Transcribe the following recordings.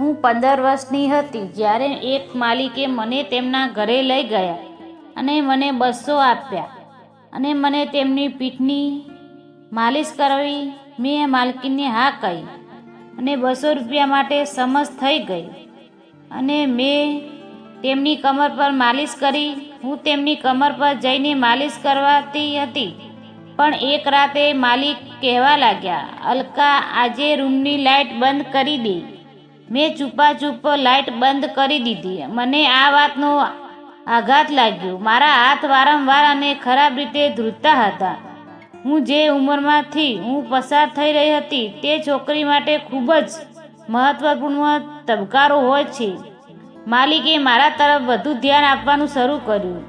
હું પંદર વર્ષની હતી જ્યારે એક માલિકે મને તેમના ઘરે લઈ ગયા અને મને બસો આપ્યા અને મને તેમની પીઠની માલિશ કરાવી. મેં માલકીને હા કહી અને બસો રૂપિયા માટે સમજ થઈ ગઈ અને મેં તેમની કમર પર માલિશ કરી. હું તેમની કમર પર જઈને માલિશ કરવાતી હતી, પણ એક રાતે માલિક કહેવા લાગ્યા, અલકા, આજે રૂમની લાઇટ બંધ કરી દે. મેં ચૂપા ચૂપ લાઇટ બંધ કરી દીધી. મને આ વાતનો આઘાત લાગ્યો. મારા હાથ વારંવાર અને ખરાબ રીતે ધ્રુજતા હતા. હું જે ઉંમરમાંથી હું પસાર થઈ રહી હતી, તે છોકરી માટે ખૂબ જ મહત્વપૂર્ણ તબકારો હોય છે. માલિકે મારા તરફ વધુ ધ્યાન આપવાનું શરૂ કર્યું.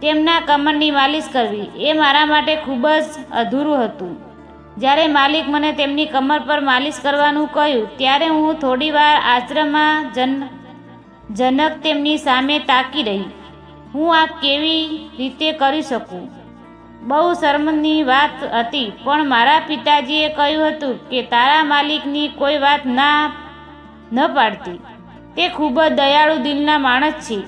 તેમના કમરની માલિશ કરવી એ મારા માટે ખૂબ જ અધૂરું હતું. જ્યારે માલિક મને તેમની કમર પર માલિશ કરવાનું કહ્યું, ત્યારે હું થોડીવાર આશ્રમમાં જન, જનક તેમની સામે તાકી રહી. હું આ કેવી રીતે કરી શકું? બહુ શરમની વાત હતી, પણ મારા પિતાજીએ કહ્યું હતું કે તારા માલિકની કોઈ વાત ના, ન પાડતી. તે ખૂબ જ દયાળુ દિલના માણસ છે.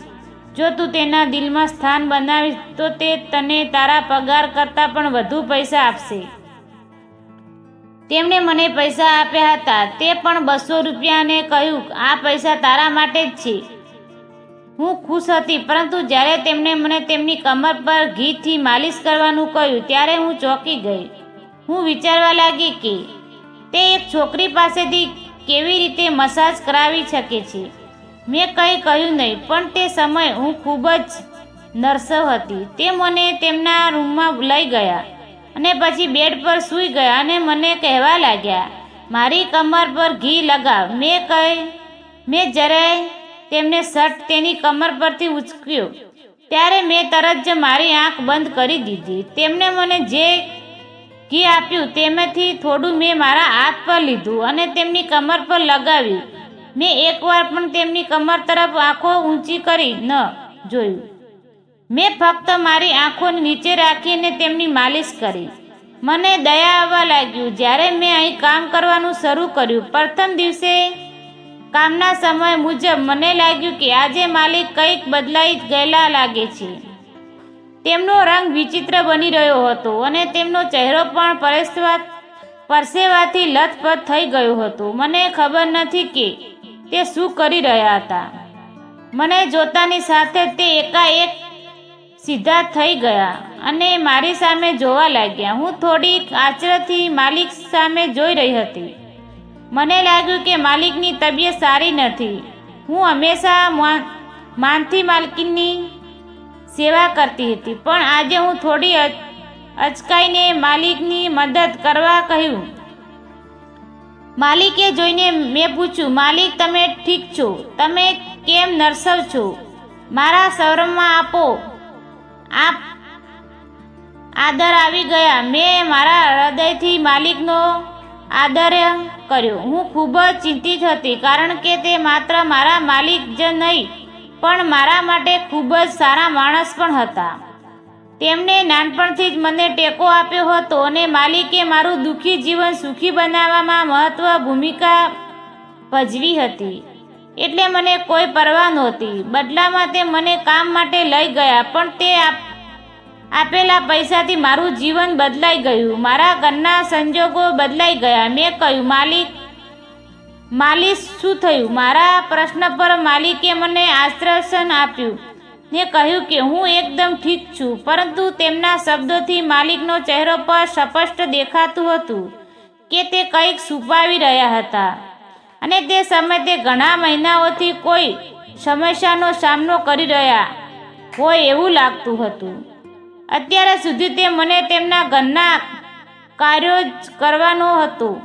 જો તું તેના દિલમાં સ્થાન બનાવીશ, તો તે તને તારા પગાર કરતાં પણ વધુ પૈસા આપશે. તેમણે મને પૈસા આપ્યા હતા. તે પણ બસો રૂપિયાને કહ્યું, આ પૈસા તારા માટે જ છે. હું ખુશ હતી, પરંતુ જ્યારે તેમણે મને તેમની કમર પર ઘીથી માલિશ કરવાનું કહ્યું, ત્યારે હું ચોંકી ગઈ. હું વિચારવા લાગી કે તે એક છોકરી પાસેથી કેવી રીતે મસાજ કરાવી શકે છે. મેં કંઈ કહ્યું નહીં, પણ તે સમય હું ખૂબ જ નર્સવ હતી. તે મને તેમના રૂમમાં લઈ ગયા. અને પછી બેડ પર સૂઈ ગયા અને મને કહેવા લાગ્યા, મારી કમર પર ઘી લગાવ. મેં કહી, મેં જરાય તેમને શર્ટ તેની કમર પરથી ઉચક્યો. ત્યારે મેં તરત જ મારી આંખ બંધ કરી દીધી. તેમણે મને જે ઘી આપ્યું તેમાંથી થોડું મેં મારા હાથ પર લીધું અને તેમની કમર પર લગાવ્યું મેં એકવાર પણ તેમની કમર તરફ આંખો ઊંચી કરી ન જોયું. મેં ફક્ત મારી આંખો નીચે રાખીને તેમની માલિશ કરી. મને દયા આવવા લાગ્યું જ્યારે મેં અહીં કામ કરવાનું શરૂ કર્યું. પ્રથમ દિવસે કામના સમય મુજબ મને લાગ્યું કે આજે માલિક કંઈક બદલાઈ ગયેલા લાગે છે. તેમનો રંગ વિચિત્ર બની રહ્યો હતો અને તેમનો ચહેરો પણ પરેશવા પરસેવાથી લથપથ થઈ ગયો હતો. મને ખબર નથી કે તે શું કરી રહ્યા હતા. મને જોતાની સાથે તે એકાએક સીધા થઈ ગયા અને મારી સામે જોવા લાગ્યા. હું થોડીક આચરથી માલિક સામે જોઈ રહી હતી. મને લાગ્યું કે માલિકની તબિયત સારી નથી. હું હંમેશા માનથી માલકીની સેવા કરતી હતી. પણ આજે હું થોડી અચ- અચકાઈને માલિકની મદદ કરવા કહ્યું. માલિકે જોઈને મેં પૂછ્યું, માલિક, તમે ઠીક છો? તમે કેમ નરસવ છો? મારા સવરમમાં આપો. આપ આદર આવી ગયા. મેં મારા હૃદયથી માલિકનો આદર કર્યો. હું ખૂબ જ ચિંતિત હતી કારણ કે તે માત્ર મારા માલિક જ નહીં, પણ મારા માટે ખૂબ જ સારા માણસ પણ હતા. તેમણે નાનપણથી જ મને ટેકો આપ્યો હતો અને માલિકે મારું દુઃખી જીવન સુખી બનાવવામાં મહત્વ ભૂમિકા ભજવી હતી. એટલે મને કોઈ પરવા નહોતી. બદલામાં તે મને કામ માટે લઈ ગયા, પણ તે આપ, આપેલા પૈસાથી મારું જીવન બદલાઈ ગયું. મારા ઘરના સંજોગો બદલાઈ ગયા. મેં કહ્યું, માલિક માલિક શું થયું? મારા પ્રશ્ન પર માલિકે મને આશ્વાસન આપ્યું. ને કહ્યું કે હું એકદમ ઠીક છું, પરંતુ તેમના શબ્દોથી માલિકનો ચહેરો પર સ્પષ્ટ દેખાતું હતું કે તે કંઈક છુપાવી રહ્યા હતા. અને તે સમયે તે ઘણા મહિનાઓથી કોઈ સમસ્યાનો સામનો કરી રહ્યા હોય એવું લાગતું હતું. અત્યાર સુધી તે મને તેમના ઘરના કાર્યો જ કરવાનો હતું.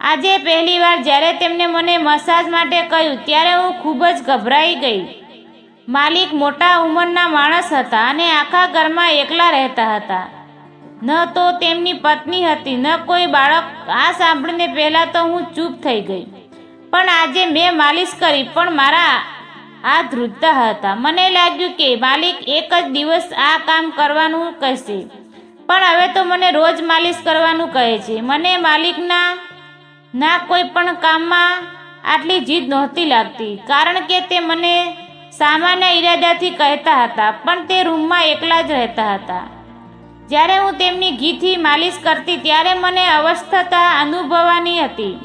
આજે પહેલીવાર જ્યારે તેમણે મને મસાજ માટે કહ્યું, ત્યારે હું ખૂબ જ ગભરાઈ ગઈ. માલિક મોટા ઉંમરના માણસ હતા અને આખા ઘરમાં એકલા રહેતા હતા. ન તો તેમની પત્ની હતી, ન કોઈ બાળક. આ સાંભળીને પહેલાં તો હું ચૂપ થઈ ગઈ. પણ આજે મેં માલિશ કરી, પણ મારા હાથ ધ્રુજતા હતા. મને લાગ્યું કે માલિક એક જ દિવસ આ કામ કરવાનું કહેશે. પણ હવે તો મને રોજ માલિશ કરવાનું કહે છે. મને માલિકના ના કોઈ પણ કામમાં આટલી જીદ નહોતી લાગતી, કારણ કે તે મને સામાન્ય ઈરાદાથી કહેતા હતા, પણ તે રૂમમાં એકલા જ રહેતા હતા. જ્યારે હું તેમની ઘીથી માલિશ કરતી, ત્યારે મને અવસ્થતા અનુભવવાની હતી.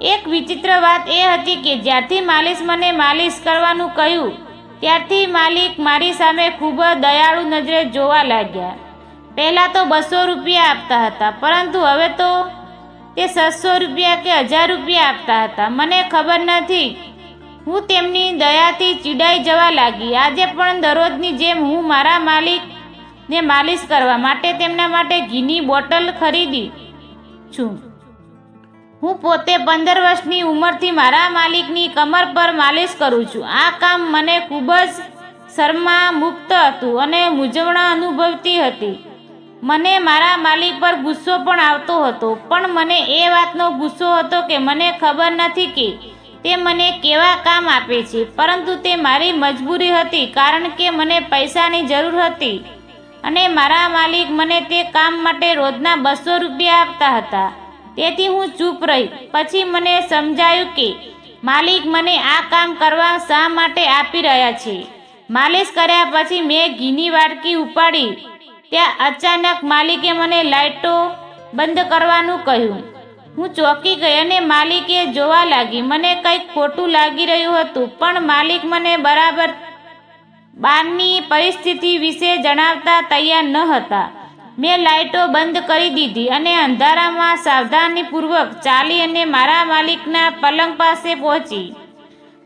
એક વિચિત્ર વાત એ હતી કે જ્યારથી માલિશ મને માલિશ કરવાનું કહ્યું, ત્યારથી માલિક મારી સામે ખૂબ જ દયાળુ નજરે જોવા લાગ્યા. પહેલાં તો બસો રૂપિયા આપતા હતા, પરંતુ હવે તો તે સાતસો રૂપિયા કે હજાર રૂપિયા આપતા હતા. મને ખબર નથી, હું તેમની દયાથી ચીડાઈ જવા લાગી. આજે પણ દરરોજની જેમ હું મારા માલિકને માલિશ કરવા માટે તેમના માટે ઘીની બોટલ ખરીદી છું. હું પોતે પંદર વર્ષની ઉંમરથી મારા માલિકની કમર પર માલિશ કરું છું. આ કામ મને ખૂબ જ શર્મા મુક્ત હતું અને મૂંઝવણા અનુભવતી હતી. મને મારા માલિક પર ગુસ્સો પણ આવતો હતો, પણ મને એ વાતનો ગુસ્સો હતો કે મને ખબર નથી કે તે મને કેવા કામ આપે છે, પરંતુ તે મારી મજબૂરી હતી કારણ કે મને પૈસાની જરૂર હતી અને મારા માલિક મને તે કામ માટે રોજના બસો રૂપિયા આપતા હતા. તેથી હું ચૂપ રહી. પછી મને સમજાયું કે માલિક મને આ કામ કરવા શા માટે આપી રહ્યા છે. માલિશ કર્યા પછી મેં ઘીની વાડકી ઉપાડી. ત્યાં અચાનક માલિકે મને લાઇટો બંધ કરવાનું કહ્યું. હું ચોંકી ગઈ અને માલિકે જોવા લાગી. મને કંઈક ખોટું લાગી રહ્યું હતું, પણ માલિક મને બરાબર બહારની પરિસ્થિતિ વિશે જણાવતા તૈયાર ન હતા. મેં લાઇટો બંધ કરી દીધી અને અંધારામાં સાવધાનીપૂર્વક ચાલી અને મારા માલિકના પલંગ પાસે પહોંચી.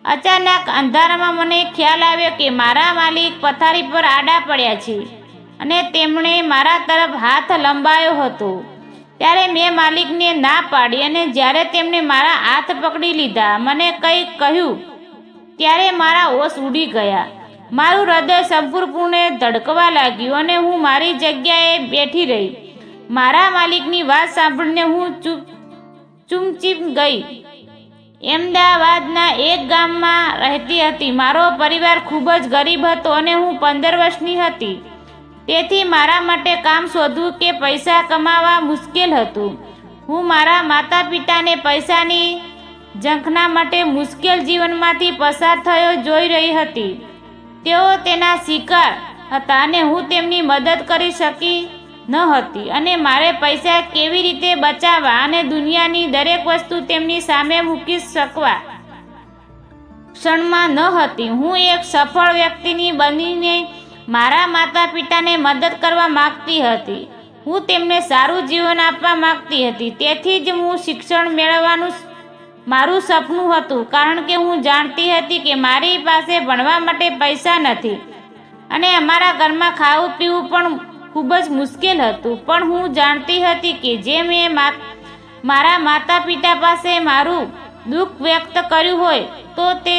અચાનક અંધારામાં મને ખ્યાલ આવ્યો કે મારા માલિક પથારી પર આડા પડ્યા છે અને તેમણે મારા તરફ હાથ લંબાયો હતો. ત્યારે મેં માલિકને ના પાડી અને જ્યારે તેમણે મારા હાથ પકડી લીધા, મને કંઈક કહ્યું, ત્યારે મારા હોશ ઉડી ગયા. મારું હૃદય સંપૂર્ણપણે ધડકવા લાગ્યું અને હું મારી જગ્યાએ બેઠી રહી. મારા માલિકની વાત સાંભળીને હું ચૂપ ચૂમચીપ ગઈ. અમદાવાદના એક ગામમાં રહેતી હતી. મારો પરિવાર ખૂબ જ ગરીબ હતો અને હું પંદર વર્ષની હતી. તેથી મારા માટે કામ શોધવું કે પૈસા કમાવા મુશ્કેલ હતું. હું મારા માતા પિતાને પૈસાની ઝંખના માટે મુશ્કેલ જીવનમાંથી પસાર થયો જોઈ રહી હતી. તેઓ તેના શિકાર હતા અને હું તેમની મદદ કરી શકી ન હતી અને મારે પૈસા કેવી રીતે બચાવવા અને દુનિયાની દરેક વસ્તુ તેમની સામે મૂકી શકવા ક્ષણમાં ન હતી. હું એક સફળ વ્યક્તિની બનીને મારા માતા પિતાને મદદ કરવા માગતી હતી. હું તેમને સારું જીવન આપવા માગતી હતી. તેથી જ હું શિક્ષણ મેળવવાનું મારું સપનું હતું, કારણ કે હું જાણતી હતી કે મારી પાસે ભણવા માટે પૈસા નથી. અને અમારા ઘરમાં ખાવું પીવું પણ ખૂબ જ મુશ્કેલ હતું. પણ હું જાણતી હતી કે જે મેં મારા માતા પિતા પાસે મારું દુઃખ વ્યક્ત કર્યું હોય, તો તે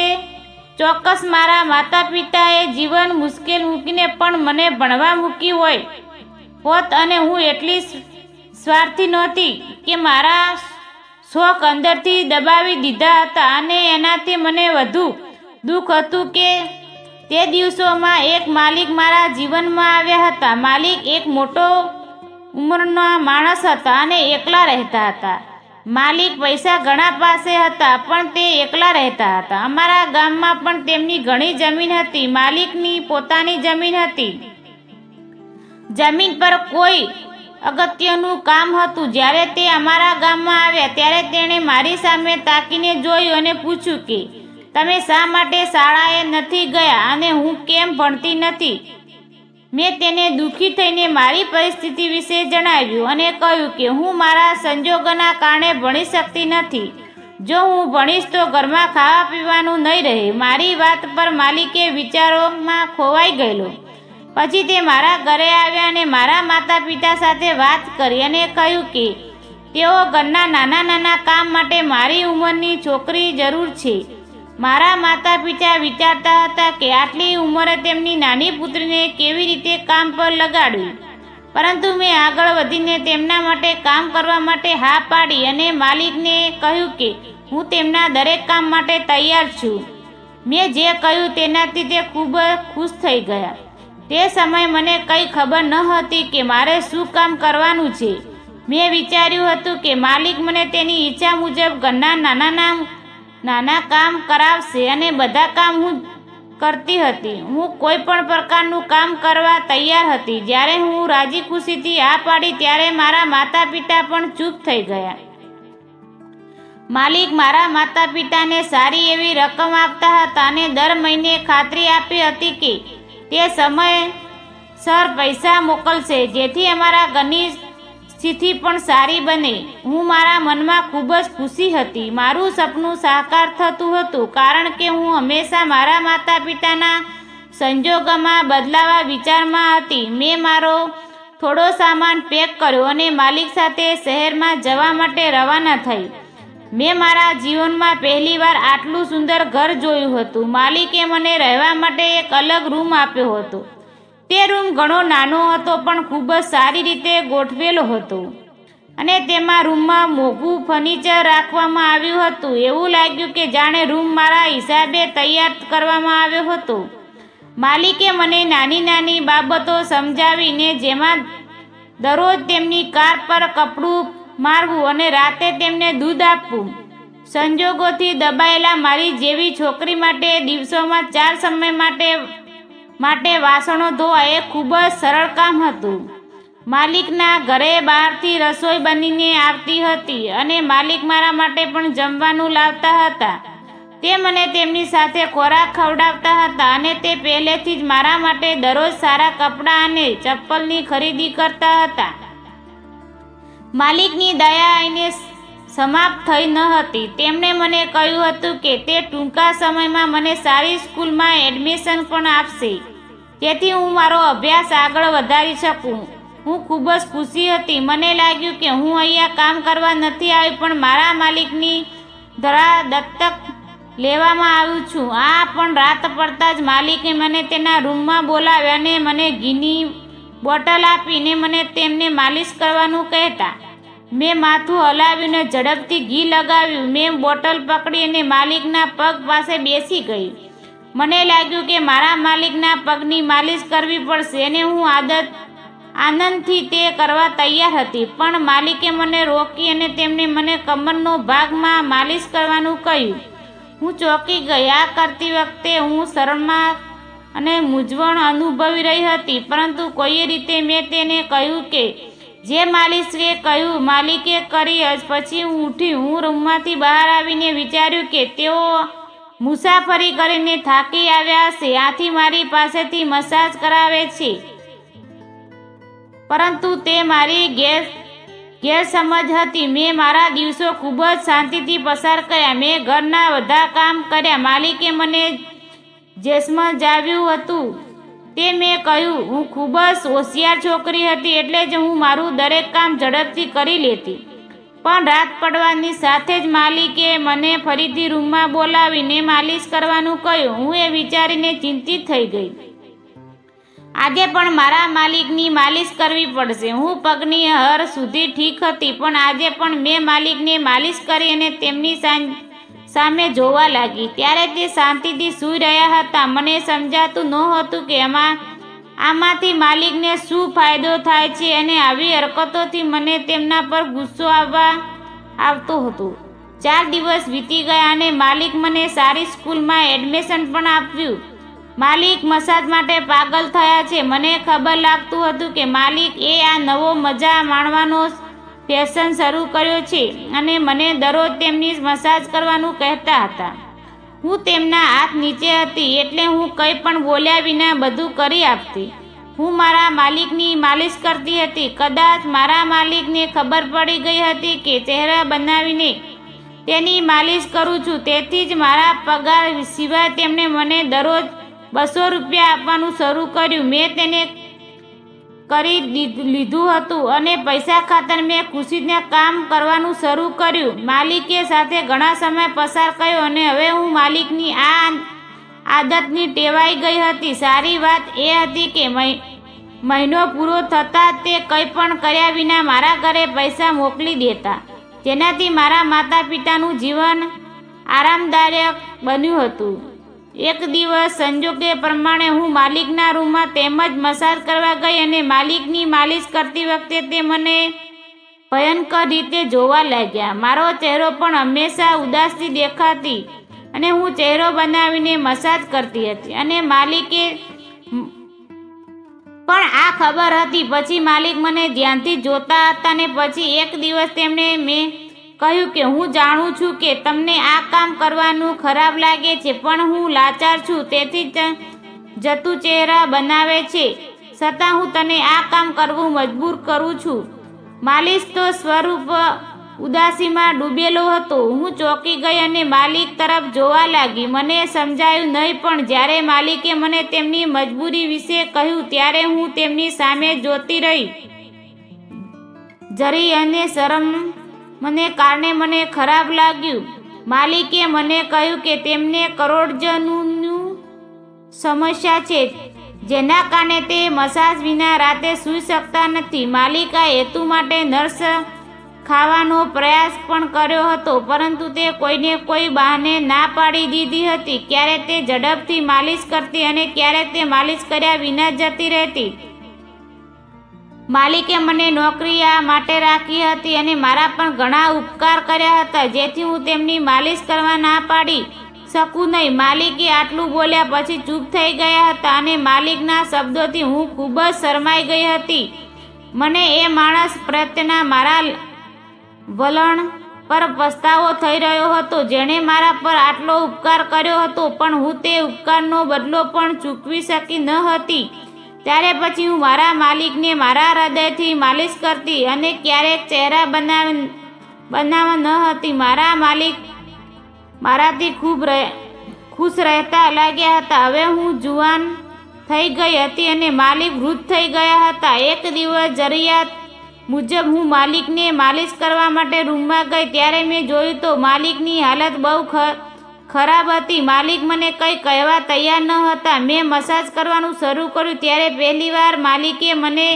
ચોક્કસ મારા માતા પિતાએ જીવન મુશ્કેલ મૂકીને પણ મને ભણવા મૂકી હોય. હોત અને હું એટલી સ્વાર્થી નહોતી કે મારા શોખ અંદરથી દબાવી દીધા હતા અને એનાથી મને વધુ દુઃખ હતું કે તે દિવસોમાં એક માલિક મારા જીવનમાં આવ્યા હતા. માલિક એક મોટો ઉંમરના માણસ હતા અને એકલા રહેતા હતા. માલિક પૈસા ઘણા પાસે હતા, પણ તે એકલા રહેતા હતા. અમારા ગામમાં પણ તેમની ઘણી જમીન હતી. માલિકની પોતાની જમીન હતી. જમીન પર કોઈ અગત્યનું કામ હતું. જ્યારે તે અમારા ગામમાં આવ્યા, ત્યારે તેણે મારી સામે તાકીને જોયું અને પૂછ્યું કે, તમે શા માટે શાળાએ નથી ગયા અને હું કેમ ભણતી નથી? મેં તેને દુઃખી થઈને મારી પરિસ્થિતિ વિશે જણાવ્યું અને કહ્યું કે, હું મારા સંજોગોના કારણે ભણી શકતી નથી. જો હું ભણીશ તો ઘરમાં ખાવા પીવાનું નહીં રહે. મારી વાત પર માલિકે વિચારોમાં ખોવાઈ ગયેલો. પછી તે મારા ઘરે આવ્યા અને મારા માતા પિતા સાથે વાત કરી અને કહ્યું કે, તેઓ ઘરના નાના નાના કામ માટે મારી ઉંમરની છોકરી જરૂર છે. મારા માતા પિતા વિચારતા હતા કે આટલી ઉંમરે તેમની નાની પુત્રીને કેવી રીતે કામ પર લગાડવી. પરંતુ મેં આગળ વધીને તેમના માટે કામ કરવા માટે હા પાડી અને માલિકને કહ્યું કે, હું તેમના દરેક કામ માટે તૈયાર છું. મેં જે કહ્યું તેનાથી તે ખૂબ ખુશ થઈ ગયા. તે સમયે મને કંઈ ખબર ન હતી કે મારે શું કામ કરવાનું છે. મેં વિચાર્યું હતું કે માલિક મને તેની ઈચ્છા મુજબ ઘરના નાના નાના નાના કામ કરાવશે અને બધા કામ હું કરતી હતી. હું કોઈ પણ પ્રકારનું કામ કરવા તૈયાર હતી. જ્યારે હું રાજી ખુશીથી આ પાડી ત્યારે મારા માતા પિતા પણ ચૂપ થઈ ગયા. માલિક મારા માતા પિતાને સારી એવી રકમ આપતા હતા અને દર મહિને ખાતરી આપી હતી કે તે સમયસર પૈસા મોકલશે, જેથી અમારા ઘરની સ્થિતિ પણ સારી બને. હું મારા મનમાં ખૂબ જ ખુશી હતી. મારું સપનું સાકાર થતું હતું, કારણ કે હું હંમેશા મારા માતા પિતાના સંજોગોમાં બદલાવા વિચારમાં હતી. મેં મારો થોડો સામાન પેક કર્યો અને માલિક સાથે શહેરમાં જવા માટે રવાના થઈ. મેં મારા જીવનમાં પહેલીવાર આટલું સુંદર ઘર જોયું હતું. માલિકે મને રહેવા માટે એક અલગ રૂમ આપ્યો હતો. તે રૂમ ઘણો નાનો હતો, પણ ખૂબ જ સારી રીતે ગોઠવેલો હતો. અને તેમાં રૂમમાં મોંઘું ફર્નિચર રાખવામાં આવ્યું હતું. એવું લાગ્યું કે જાણે રૂમ મારા હિસાબે તૈયાર કરવામાં આવ્યો હતો. માલિકે મને નાની નાની બાબતો સમજાવીને જેમાં દરરોજ તેમની કાર પર કપડું મારવું અને રાતે તેમને દૂધ આપવું. સંજોગોથી દબાયેલા મારી જેવી છોકરી માટે દિવસોમાં ચાર સમય માટે માટે વાસણો ધોવા એ ખૂબ જ સરળ કામ હતું. માલિકના ઘરે બહારથી રસોઈ બનીને આવતી હતી અને માલિક મારા માટે પણ જમવાનું લાવતા હતા. તે મને તેમની સાથે ખોરાક ખવડાવતા હતા અને તે પહેલેથી જ મારા માટે દરરોજ સારા કપડાં અને ચપ્પલની ખરીદી કરતા હતા. માલિકની દયા એને સમાપ્ત થઈ ન હતી. તેમણે મને કહ્યું હતું કે તે ટૂંકા સમયમાં મને સારી સ્કૂલમાં એડમિશન પણ આપશે. તેથી હું મારો અભ્યાસ આગળ વધારી શકું. હું ખૂબ જ ખુશી હતી. મને લાગ્યું કે હું અહીંયા કામ કરવા નથી આવી, પણ મારા માલિકની ધરા દત્તક લેવામાં આવ્યું છું. આ પણ રાત પડતા જ માલિકે મને તેના રૂમમાં બોલાવ્યા અને મને ઘીની બોટલ આપીને મને તેમને માલિશ કરવાનું કહેતા. મેં માથું હલાવીને ઝડપથી ઘી લગાવ્યું. મેં બોટલ પકડી અને માલિકના પગ પાસે બેસી ગઈ. મને લાગ્યું કે મારા માલિકના પગની માલિશ કરવી પડશે અને હું આદત, આનંદથી તે કરવા તૈયાર હતી. પણ માલિકે મને રોકી અને તેમણે મને કમરનો ભાગમાં માલિશ કરવાનું કહ્યું. હું ચોંકી આ કરતી વખતે હું શરમમાં અને મૂંઝવણ અનુભવી રહી હતી. પરંતુ કોઈએ રીતે મેં તેને કહ્યું કે, જે માલિશે કહ્યું, માલિકે કરી, જ પછી હું ઉઠી, હું રૂમમાંથી બહાર આવીને વિચાર્યું કે તેઓ મુસાફરી કરીને થાકી આવ્યા હશે. આથી મારી પાસેથી મસાજ કરાવે છે. પરંતુ તે મારી ગેર, ગેરસમજ હતી. મેં મારા દિવસો ખૂબ જ શાંતિથી પસાર કર્યા. મેં ઘરના બધા કામ કર્યા. માલિકે મને જેસમાં જાવ્યું હતું. તે મેં કહ્યું, હું ખૂબ જ હોશિયાર છોકરી હતી એટલે જ હું મારું દરેક કામ ઝડપથી કરી લેતી. પણ રાત પડવાની સાથે જ માલિકે મને ફરીથી રૂમમાં બોલાવીને માલિશ કરવાનું કહ્યું. હું એ વિચારીને ચિંતિત થઈ ગઈ. આજે પણ મારા માલિકની માલિશ કરવી પડશે. હું પગની હર સુધી ઠીક હતી, પણ આજે પણ મેં માલિકને માલિશ કરી અને તેમની સામે જોવા લાગી. ત્યારે તે શાંતિથી સૂઈ રહ્યા હતા. મને સમજાતું નહોતું કે આમાં, આમાંથી માલિકને શું ફાયદો થાય છે અને આવી હરકતોથી મને તેમના પર ગુસ્સો આવવા આવતો હતો. ચાર દિવસ વીતી ગયા અને માલિક મને સારી સ્કૂલમાં એડમિશન પણ આપ્યું. માલિક મસાજ માટે પાગલ થયા છે. મને ખબર લાગતું હતું કે માલિક એ આ નવો મજા માણવાનો ફેશન શરૂ કર્યો છે અને મને દરરોજ તેમની મસાજ કરવાનું કહેતા હતા. હું તેમના હાથ નીચે હતી એટલે હું કંઈ પણ બોલ્યા વિના બધું કરી આપતી. હું મારા માલિકની માલિશ કરતી હતી. કદાચ મારા માલિકને ખબર પડી ગઈ હતી કે ચહેરા બનાવીને તેની માલિશ કરું છું. તેથી જ મારા પગાર સિવાય તેમણે મને દરરોજ બસો રૂપિયા આપવાનું શરૂ કર્યું. મેં તેને કરી લીધું હતું અને પૈસા ખાતર મેં ખુશીને કામ કરવાનું શરૂ કર્યું. માલિકે સાથે ઘણા સમય પસાર કર્યો અને હવે હું માલિકની આ આદતની ટેવાઈ ગઈ હતી. સારી વાત એ હતી કે મહિનો પૂરો થતાં તે કંઈ પણ કર્યા વિના મારા ઘરે પૈસા મોકલી દેતા. જેનાથી મારા માતા પિતાનું જીવન આરામદાયક બન્યું હતું. એક દિવસ સંજોગે પ્રમાણે હું માલિકના રૂમમાં તેમજ મસાજ કરવા ગઈ અને માલિકની માલિશ કરતી વખતે તે મને ભયંકર રીતે જોવા લાગ્યા. મારો ચહેરો પણ હંમેશા ઉદાસથી દેખાતી અને હું ચહેરો બનાવીને મસાજ કરતી હતી અને માલિકે પણ આ ખબર હતી. પછી માલિક મને ધ્યાનથી જોતા હતા ને પછી એક દિવસ તેમણે મેં કહ્યું કે હું જાણું છું કે તમને આ કામ કરવાનું ખરાબ લાગે છે, પણ હું લાચાર છું, તેથી જ જતું ચહેરા બનાવે છે. છતાં હું તને આ કામ કરવું મજબૂર કરું છું. માલિશ તો સ્વરૂપ ઉદાસીમાં ડૂબેલો હતો. હું ચોંકી ગઈ અને માલિક તરફ જોવા લાગી. મને સમજાયું નહીં, પણ જ્યારે માલિકે મને તેમની મજબૂરી વિશે કહ્યું, ત્યારે હું તેમની સામે જોતી રહી. જરી અને શરમ મને કારણે મને ખરાબ લાગ્યું. માલિકે મને કહ્યું કે તેમને કરોડજનનું સમસ્યા છે, જેના કારણે તે મસાજ વિના રાતે સૂઈ શકતા નથી. માલિકા હેતુ માટે નર્સ ખાવાનો પ્રયાસ પણ કર્યો હતો, પરંતુ તે કોઈને કોઈ બહાને ના પાડી દીધી હતી. ક્યારેક તે ઝડપથી માલિશ કરતી અને ક્યારેક તે માલિશ કર્યા વિના જતી રહેતી? માલિકે મને નોકરી આ માટે રાખી હતી અને મારા પણ ઘણા ઉપકાર કર્યા હતા. જેથી હું તેમની માલિશ કરવા ના પાડી શકું નહીં. માલિકે આટલું બોલ્યા પછી ચૂપ થઈ ગયા હતા અને માલિકના શબ્દોથી હું ખૂબ જ શરમાઈ ગઈ હતી. મને એ માણસ પ્રત્યેના મારા વલણ પર પસ્તાવો થઈ રહ્યો હતો. જેણે મારા પર આટલો ઉપકાર કર્યો હતો, પણ હું તે ઉપકારનો બદલો પણ ચૂકવી શકી ન હતી. ત્યારે પછી હું મારા માલિકને મારા હૃદયથી માલિશ કરતી અને ક્યારેક ચહેરા બનાવ બનાવવા ન હતી. મારા માલિક મારાથી ખૂબ ખુશ રહેતા લાગ્યા હતા. હવે હું જુવાન થઈ ગઈ હતી અને માલિક વૃદ્ધ થઈ ગયા હતા. એક દિવસ જરૂરિયાત મુજબ હું માલિકને માલિશ કરવા માટે રૂમમાં ગઈ. ત્યારે મેં જોયું તો માલિકની હાલત બહુ ખ- ખરાબ હતી. માલિક મને કંઈ કહેવા તૈયાર ન હતા. મેં મસાજ કરવાનું શરૂ કર્યું ત્યારે પહેલીવાર માલિકે મને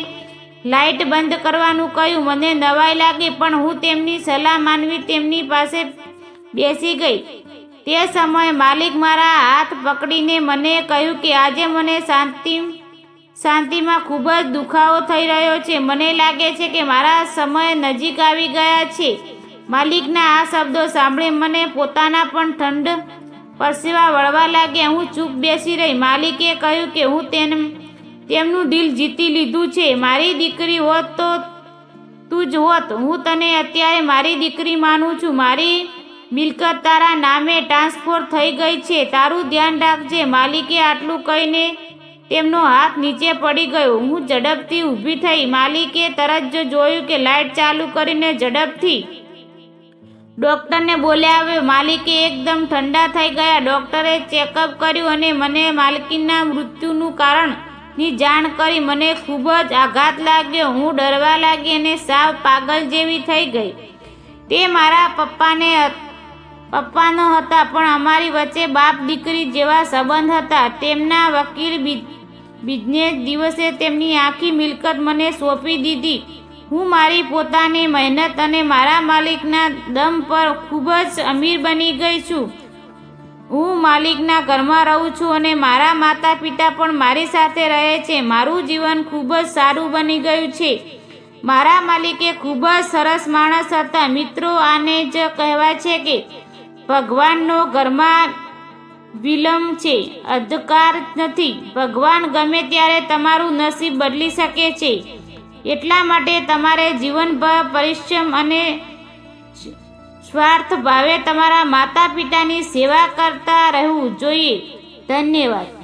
લાઇટ બંધ કરવાનું કહ્યું. મને નવાઈ લાગી, પણ હું તેમની સલાહ માનવી તેમની પાસે બેસી ગઈ. તે સમયે માલિક મારા હાથ પકડીને મને કહ્યું કે આજે મને શાંતિ, શાંતિમાં ખૂબ જ દુખાવો થઈ રહ્યો છે. મને લાગે છે કે મારા સમય નજીક આવી ગયા છે. માલિકના આ શબ્દો સાંભળી મને પોતાના પણ ઠંડ પરસેવા વળવા લાગ્યા. હું ચૂપ બેસી રહી. માલિકે કહ્યું કે હું તેમ તેમનું દિલ જીતી લીધું છે. મારી દીકરી હોત તો તું જ હોત. હું તને અત્યારે મારી દીકરી માનું છું. મારી મિલકત તારા નામે ટ્રાન્સફર થઈ ગઈ છે. તારું ધ્યાન રાખજે. માલિકે આટલું કહીને તેમનો હાથ નીચે પડી ગયો. હું ઝડપથી ઊભી થઈ. માલિકે તરત જ જોયું કે લાઇટ ચાલુ કરીને ઝડપથી ડૉક્ટરને બોલાવ્યો માલિકે એકદમ ઠંડા થઈ ગયા. ડૉક્ટરે ચેકઅપ કર્યું અને મને માલકીના મૃત્યુનું કારણની જાણ કરી મને ખૂબ જ આઘાત લાગ્યો. હું ડરવા લાગી અને સાવ પાગલ જેવી થઈ ગઈ. તે મારા પપ્પાને, પપ્પાનો હતા, પણ અમારી વચ્ચે બાપ દીકરી જેવા સંબંધ હતા. તેમના વકીલ બિઝનેસ દિવસે તેમની આખી મિલકત મને સોંપી દીધી. હું મારી પોતાની મહેનત અને મારા માલિકના દમ પર ખૂબ જ અમીર બની ગઈ છું. હું માલિકના ઘરમાં રહું છું અને મારા માતા પિતા પણ મારી સાથે રહે છે. મારું જીવન ખૂબ જ સારું બની ગયું છે. મારા માલિકે ખૂબ જ સરસ માણસ હતા. મિત્રો આને જ કહેવાય છે કે ભગવાનનો ઘરમાં વિલંબ છે. અધકાર નથી. ભગવાન ગમે ત્યારે તમારું નસીબ બદલી શકે છે. એટલા માટે તમારે જીવનભર પરિશ્રમ અને સ્વાર્થ ભાવે તમારા માતા પિતાની સેવા કરતા રહેવું જોઈએ. ધન્યવાદ.